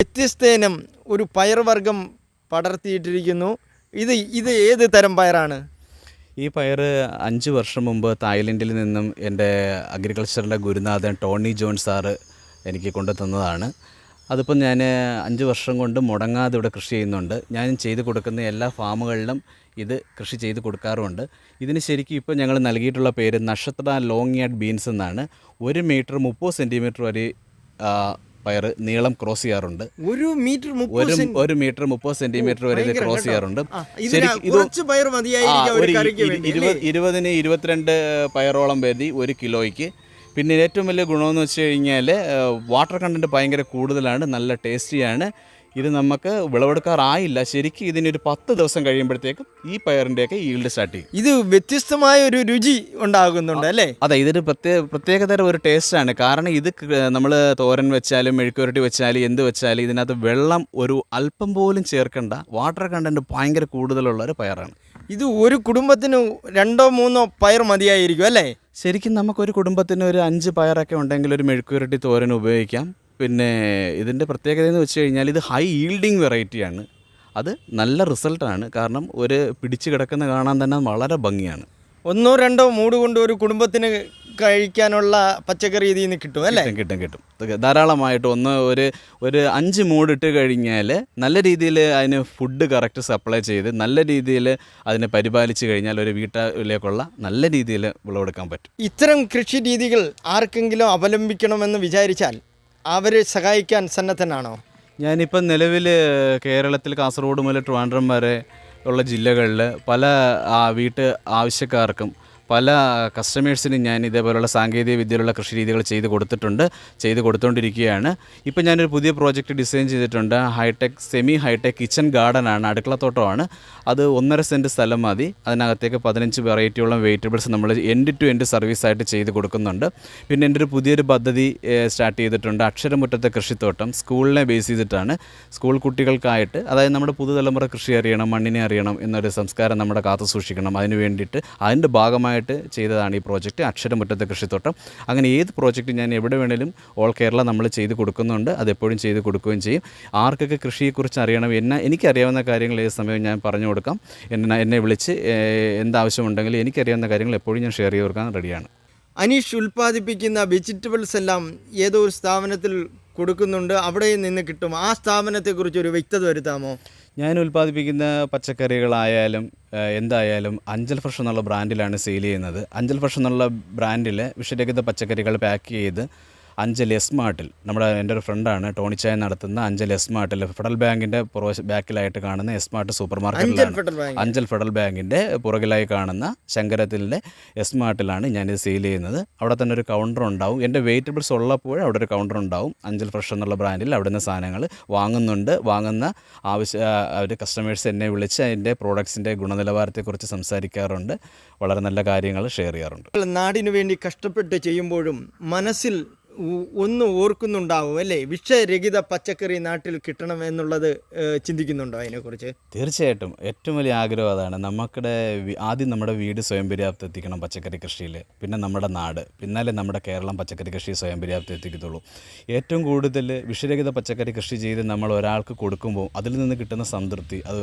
വ്യത്യസ്തേനം ഒരു പയർവർഗം പടർത്തിയിട്ടിരിക്കുന്നു. ഇത് ഇത് ഏത് തരം പയറാണ്? ഈ പയർ അഞ്ച് വർഷം മുമ്പ് തായ്ലൻഡിൽ നിന്നും എന്റെ അഗ്രികൾച്ചറിന്റെ ഗുരുനാഥൻ ടോണി ജോൺ സാറ് എനിക്ക് കൊണ്ടു തന്നതാണ്. അതിപ്പം ഞാൻ അഞ്ച് വർഷം കൊണ്ട് മുടങ്ങാതെ ഇവിടെ കൃഷി ചെയ്യുന്നുണ്ട്. ഞാൻ ചെയ്ത് കൊടുക്കുന്ന എല്ലാ ഫാമുകളിലും ഇത് കൃഷി ചെയ്ത് കൊടുക്കാറുമുണ്ട് ഇതിന് ശരിക്കും ഇപ്പോൾ ഞങ്ങൾ നൽകിയിട്ടുള്ള പേര് നക്ഷത്ര ലോങ് ആഡ് ബീൻസ് എന്നാണ്. ഒരു മീറ്റർ മുപ്പത് സെന്റിമീറ്റർ വരെ പയർ നീളം ക്രോസ് ചെയ്യാറുണ്ട്. ഒരു മീറ്റർ ഒരു ഒരു മീറ്റർ മുപ്പത് സെന്റിമീറ്റർ വരെ ഇത് ക്രോസ് ചെയ്യാറുണ്ട്. ഇരുപത്? ഇരുപതിന് ഇരുപത്തിരണ്ട് പയറോളം വേദി ഒരു കിലോയ്ക്ക്. പിന്നെ ഏറ്റവും വലിയ ഗുണമെന്ന് വെച്ച് കഴിഞ്ഞാൽ വാട്ടർ കണ്ടന്റ് ഭയങ്കര കൂടുതലാണ് നല്ല ടേസ്റ്റിയാണ്. ഇത് നമുക്ക് വിളവെടുക്കാറായില്ല. ശരിക്കും ഇതിനൊരു പത്ത് ദിവസം കഴിയുമ്പോഴത്തേക്കും ഈ പയറിന്റെയൊക്കെ ഈൽഡ് സ്റ്റാർട്ട് ചെയ്യും. ഇത് വ്യത്യസ്തമായ ഒരു രുചി ഉണ്ടാകുന്നുണ്ട് അല്ലേ? അതെ ഇതൊരു പ്രത്യേക പ്രത്യേകതരം ഒരു ടേസ്റ്റാണ് കാരണം ഇത് നമ്മൾ തോരൻ വെച്ചാലും മെഴുക്കുരട്ടി വെച്ചാലും എന്ത് വെച്ചാലും ഇതിനകത്ത് വെള്ളം ഒരു അല്പം പോലും ചേർക്കേണ്ട. വാട്ടർ കണ്ടന്റ് ഭയങ്കര കൂടുതലുള്ള ഒരു പയറാണ്. ഇത് ഒരു കുടുംബത്തിന് രണ്ടോ മൂന്നോ പയർ മതിയായിരിക്കും അല്ലേ? ശരിക്കും നമുക്കൊരു കുടുംബത്തിന് ഒരു അഞ്ച് പയറൊക്കെ ഉണ്ടെങ്കിൽ ഒരു മെഴുക്കുരട്ടി തോരൻ ഉപയോഗിക്കാം. പിന്നെ ഇതിന്റെ പ്രത്യേകത എന്ന് വെച്ച് കഴിഞ്ഞാൽ ഇത് ഹൈ ഈൽഡിങ് വെറൈറ്റിയാണ് അത് നല്ല റിസൾട്ടാണ് കാരണം ഒരു പിടിച്ചു കിടക്കുന്ന കാണാൻ തന്നെ വളരെ ഭംഗിയാണ്. ഒന്നോ രണ്ടോ മൂട് കൊണ്ട് ഒരു കുടുംബത്തിന് കഴിക്കാനുള്ള പച്ചക്കറി ഇതിൽ നിന്ന് കിട്ടും അല്ലേ? കിട്ടും കിട്ടും കിട്ടും. ധാരാളമായിട്ട് ഒന്ന് ഒരു ഒരു അഞ്ച് മൂടിട്ട് കഴിഞ്ഞാൽ നല്ല രീതിയിൽ അതിന് ഫുഡ് കറക്റ്റ് സപ്ലൈ ചെയ്ത് നല്ല രീതിയിൽ അതിനെ പരിപാലിച്ച് കഴിഞ്ഞാൽ ഒരു വീട്ടിലേക്കുള്ള നല്ല രീതിയിൽ വിളവെടുക്കാൻ പറ്റും. ഇത്തരം കൃഷി രീതികൾ ആർക്കെങ്കിലും അവലംബിക്കണമെന്ന് വിചാരിച്ചാൽ അവരെ സഹായിക്കാൻ സന്നദ്ധനാണോ? ഞാനിപ്പം നിലവിൽ കേരളത്തിൽ കാസർഗോഡ് മുതൽ ട്രിവാൻഡ്രം വരെ ഉള്ള ജില്ലകളിൽ പല വീട്ട് ആവശ്യക്കാർക്കും പല കസ്റ്റമേഴ്സിനും ഞാൻ ഇതേപോലെയുള്ള സാങ്കേതിക വിദ്യയിലുള്ള കൃഷി രീതികൾ ചെയ്ത് കൊടുത്തിട്ടുണ്ട് ചെയ്ത് കൊടുത്തുകൊണ്ടിരിക്കുകയാണ് ഇപ്പം ഞാനൊരു പുതിയ പ്രോജക്റ്റ് ഡിസൈൻ ചെയ്തിട്ടുണ്ട്. Hi tech semi hi tech kitchen ആണ് അടുക്കളത്തോട്ടമാണ്. അത് ഒന്നര സെന്റ് സ്ഥലം മതി. അതിനകത്തേക്ക് പതിനഞ്ച് വെറൈറ്റിയോളം വെജിറ്റബിൾസ് നമ്മൾ എൻഡ് ടു എൻഡ് സർവീസായിട്ട് ചെയ്ത് കൊടുക്കുന്നുണ്ട്. പിന്നെ എന്റെ ഒരു പുതിയൊരു പദ്ധതി സ്റ്റാർട്ട് ചെയ്തിട്ടുണ്ട്. അക്ഷരമുറ്റത്തെ കൃഷിത്തോട്ടം. സ്കൂളിനെ ബേസ് ചെയ്തിട്ടാണ്. സ്കൂൾ കുട്ടികൾക്കായിട്ട് അതായത് നമ്മുടെ പുതുതലമുറ കൃഷി അറിയണം മണ്ണിനെ അറിയണം എന്നൊരു സംസ്കാരം നമ്മുടെ കാത്തു സൂക്ഷിക്കണം. അതിന് വേണ്ടിയിട്ട് അതിന്റെ ഭാഗമായിട്ട് ചെയ്തതാണ് ഈ പ്രോജക്റ്റ്. അക്ഷരമുറ്റത്തെ കൃഷിത്തോട്ടം. അങ്ങനെ ഏത് പ്രോജക്റ്റ് ഞാൻ എവിടെ വേണേലും ഓൾ കേരള നമ്മൾ ചെയ്ത് കൊടുക്കുന്നുണ്ട്. അതെപ്പോഴും ചെയ്ത് കൊടുക്കുകയും ചെയ്യും. ആർക്കൊക്കെ കൃഷിയെക്കുറിച്ച് അറിയണം എന്നെ എനിക്കറിയാവുന്ന കാര്യങ്ങൾ ഏത് സമയവും ഞാൻ പറഞ്ഞു കൊടുക്കാം. എന്നെ എന്നെ വിളിച്ച് എന്താവശ്യമുണ്ടെങ്കിലും എനിക്കറിയാവുന്ന കാര്യങ്ങൾ എപ്പോഴും ഞാൻ ഷെയർ ചെയ്ത് കൊടുക്കാൻ റെഡിയാണ്. അനീഷ് ഉൽപ്പാദിപ്പിക്കുന്ന വെജിറ്റബിൾസ് എല്ലാം ഏതോ ഒരു സ്ഥാപനത്തിൽ കൊടുക്കുന്നുണ്ട്. അവിടെ നിന്ന് കിട്ടും. ആ സ്ഥാപനത്തെക്കുറിച്ച് ഒരു വ്യക്തത വരുത്താമോ? ഞാൻ ഉൽപ്പാദിപ്പിക്കുന്ന പച്ചക്കറികളായാലും എന്തായാലും അഞ്ചൽ ഫ്രഷ് എന്നുള്ള ബ്രാൻഡിലാണ് സെയിൽ ചെയ്യുന്നത്. അഞ്ചൽ ഫ്രഷ് എന്നുള്ള ബ്രാൻഡിൽ വിഷരഹിത പച്ചക്കറികൾ പാക്ക് ചെയ്ത് അഞ്ചൽ എസ് മാർട്ടിൽ നമ്മുടെ എന്റെ ഒരു ഫ്രണ്ടാണ് ടോണിച്ചായ നടത്തുന്ന അഞ്ചൽ എസ് മാർട്ടിൽ ഫെഡറൽ ബാങ്കിന്റെ പുറകെ ബാക്കിലായിട്ട് കാണുന്ന എസ് മാർട്ട് സൂപ്പർ മാർക്കറ്റിലാണ്. അഞ്ചൽ ഫെഡറൽ ബാങ്കിന്റെ. പുറകിലായി കാണുന്ന ശങ്കരത്തിലെ എസ് മാർട്ടിലാണ് ഞാനിത് സെയിൽ ചെയ്യുന്നത്. അവിടെ തന്നെ ഒരു കൗണ്ടർ ഉണ്ടാവും. എന്റെ വെജിറ്റബിൾസ് ഉള്ളപ്പോൾ അവിടെ ഒരു കൗണ്ടർ ഉണ്ടാവും. അഞ്ചൽ ഫ്രഷ് എന്നുള്ള ബ്രാൻഡിൽ അവിടെ നിന്ന് സാധനങ്ങൾ വാങ്ങുന്നുണ്ട്. വാങ്ങുന്ന ആവശ്യ അവർ കസ്റ്റമേഴ്സ് എന്നെ വിളിച്ച് അതിന്റെ പ്രോഡക്ട്സിന്റെ ഗുണനിലവാരത്തെക്കുറിച്ച് സംസാരിക്കാറുണ്ട്. വളരെ നല്ല കാര്യങ്ങൾ ഷെയർ ചെയ്യാറുണ്ട്. നാടിനു വേണ്ടി കഷ്ടപ്പെട്ട് ചെയ്യുമ്പോഴും മനസ്സിൽ ഒന്ന് ഓർക്കുന്നുണ്ടാവും അല്ലേ? വിഷരഹിത പച്ചക്കറി നാട്ടിൽ കിട്ടണം എന്നുള്ളത് ചിന്തിക്കുന്നുണ്ടോ അതിനെക്കുറിച്ച്? തീർച്ചയായിട്ടും. ഏറ്റവും വലിയ ആഗ്രഹം അതാണ്. നമുക്കിടെ ആദ്യം നമ്മുടെ വീട് സ്വയം പര്യാപ്തം എത്തിക്കണം പച്ചക്കറി കൃഷിയിൽ പിന്നെ നമ്മുടെ നാട്. പിന്നാലെ നമ്മുടെ കേരളം പച്ചക്കറി കൃഷി സ്വയം പര്യാപ്തം എത്തിക്കത്തുള്ളൂ. ഏറ്റവും കൂടുതൽ വിഷരഹിത പച്ചക്കറി കൃഷി ചെയ്ത് നമ്മൾ ഒരാൾക്ക് കൊടുക്കുമ്പോൾ അതിൽ നിന്ന് കിട്ടുന്ന സംതൃപ്തി അത്